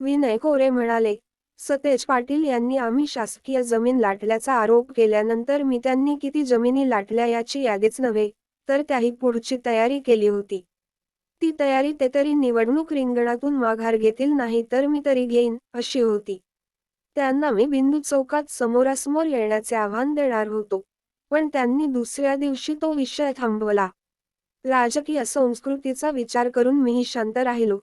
विनय कोरे म्हणाले सतेज पाटील यांनी आम्ही शासकीय जमीन लाटल्याचा आरोप केल्यानंतर मी त्यांनी किती जमिनी लाटल्या याची यादीच नव्हे तर त्याही पुढची तयारी केली होती. ती तयारी ते तरी निवडणूक रिंगणातून माघार घेतील नाही तर मी तरी घेईन अशी होती. त्यांना मी बिंदू चौकात समोरासमोर येण्याचे आव्हान देणार होतो पण त्यांनी दुसऱ्या दिवशी तो विषय थांबवला. राजकीय संस्कृतीचा विचार करून मीही शांत राहिलो.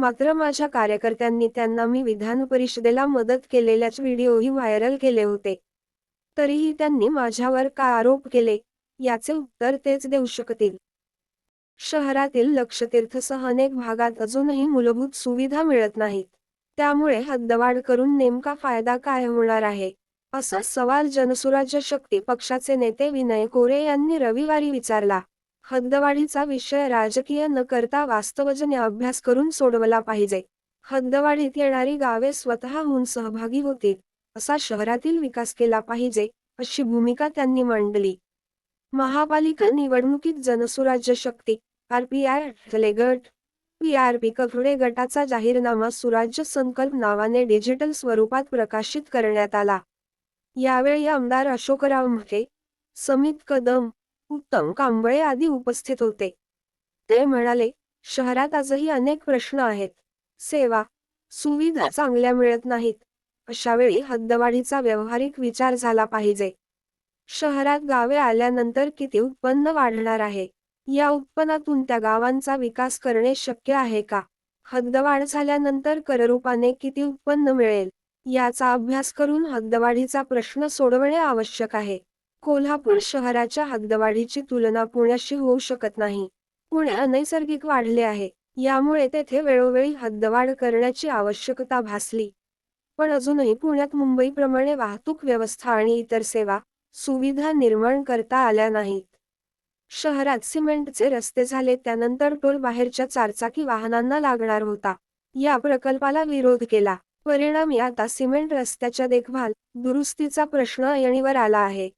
मात्र माझ्या कार्यकर्त्यांनी त्यांना मी विधान परिषदेला मदत केलेल्याच व्हिडिओही व्हायरल केले होते. तरीही त्यांनी माझ्यावर का आरोप केले याचे उत्तर तेच देऊ शकतील. शहरातील लक्षतीर्थसह अनेक भागात अजूनही मूलभूत सुविधा मिळत नाहीत. त्यामुळे हद्दवाढ करून नेमका फायदा काय होणार आहे? असा सवाल जनसुराज्य शक्ती पक्षाचे नेते विनय कोरे यांनी रविवारी विचारला. हद्दवाढीचा विषय राजकीय न करता वास्तवजन्य अभ्यास करून सोडवला पाहिजे. हद्दवाढीत येणारी गावे स्वतःहून सहभागी होतील असा शहरातील विकास केला पाहिजे अशी भूमिका त्यांनी मांडली. महापालिका निवडणुकीत जनसुराज्य शक्ती आरपीआय गट पी कफडे गटाचा जाहीरनामा सुराज्य संकल्प नावाने डिजिटल स्वरूपात प्रकाशित करण्यात आला. यावेळी आमदार अशोकराव म्हके समित कदम उत्तम कांबळे आदी उपस्थित होते. ते म्हणाले शहरात आजही अनेक प्रश्न आहेत. सेवा सुविधा चांगल्या मिळत नाहीत. अशावेळी हद्दवाढीचा व्यावहारिक विचार झाला पाहिजे. शहरात गावे आल्यानंतर किती उत्पन्न वाढणार आहे? या उत्पन्नातून त्या गावांचा विकास करणे शक्य आहे का? हद्दवाढ झाल्यानंतर कररूपाने किती उत्पन्न मिळेल? याचा अभ्यास करून हद्दवाढीचा प्रश्न सोडवणे आवश्यक आहे. कोल्हापूर शहराच्या हद्दवाढीची तुलना पुण्याशी होऊ शकत नाही. पुणे अनैसर्गिक वाढले आहे. यामुळे तेथे वेळोवेळी हद्दवाढ करण्याची आवश्यकता भासली. पण अजूनही पुण्यात मुंबईप्रमाणे वाहतूक व्यवस्था आणि इतर सेवा सुविधा निर्माण करता आल्या नाहीत. शहरात सिमेंटचे रस्ते झाले त्यानंतर टोल बाहेरच्या चारचाकी वाहनांना लागणार होता. या प्रकल्पाला विरोध केला. परिणामी आता सिमेंट रस्त्याच्या देखभाल दुरुस्तीचा प्रश्न येणीवर आला आहे.